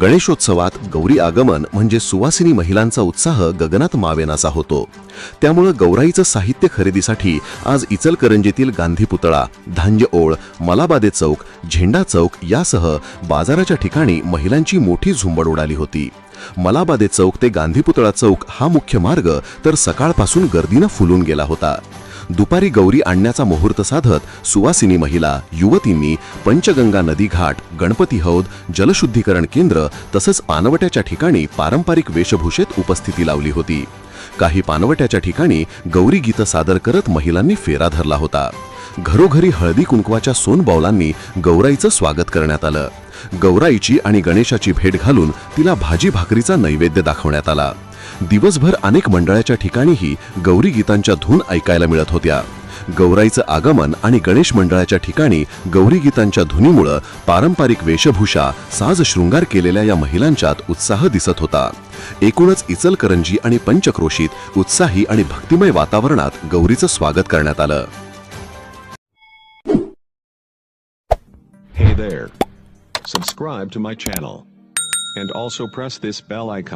गणेशोत्सवात गौरी आगमन म्हणजे सुवासिनी महिलांचा उत्साह गगनात मावेनाचा होतो. त्यामुळं गौराईचं साहित्य खरेदीसाठी आज इचलकरंजीतील गांधी पुतळा धांज ओळ मलाबादे चौक झेंडा चौक यासह बाजाराच्या ठिकाणी महिलांची मोठी झुंबड उडाली होती. मलाबादे चौक ते गांधी पुतळा चौक हा मुख्य मार्ग तर सकाळपासून गर्दीनं फुलून गेला होता. दुपारी गौरी आणण्याचा मुहूर्त साधत सुवासिनी महिला युवतींनी पंचगंगा नदी घाट गणपती हौद जलशुद्धीकरण केंद्र तसंच पानवट्याच्या ठिकाणी पारंपरिक वेशभूषेत उपस्थिती लावली होती. काही पानवट्याच्या ठिकाणी गौरी गीतं सादर करत महिलांनी फेरा धरला होता. घरोघरी हळदी कुंकवाच्या सोनबावलांनी गौराईचं स्वागत करण्यात आलं. गौराईची आणि गणेशाची भेट घालून तिला भाजी भाकरीचा नैवेद्य दाखवण्यात आला. दिवसभर अनेक मंडळाच्या ठिकाणीही गौरी गीतांच्या धून ऐकायला मिळत होत्या गौराईचं आगमन आणि गणेश मंडळाच्या ठिकाणी गौरी गीतांच्या धुनीमुळं पारंपरिक वेशभूषा साज शृंगार केलेल्या या महिलांच्यात उत्साह दिसत होता एकूणच इचलकरंजी आणि पंचक्रोशीत उत्साही आणि भक्तिमय वातावरणात गौरीचं स्वागत करण्यात आलं Hey there. Subscribe to my channel. And also press this bell icon.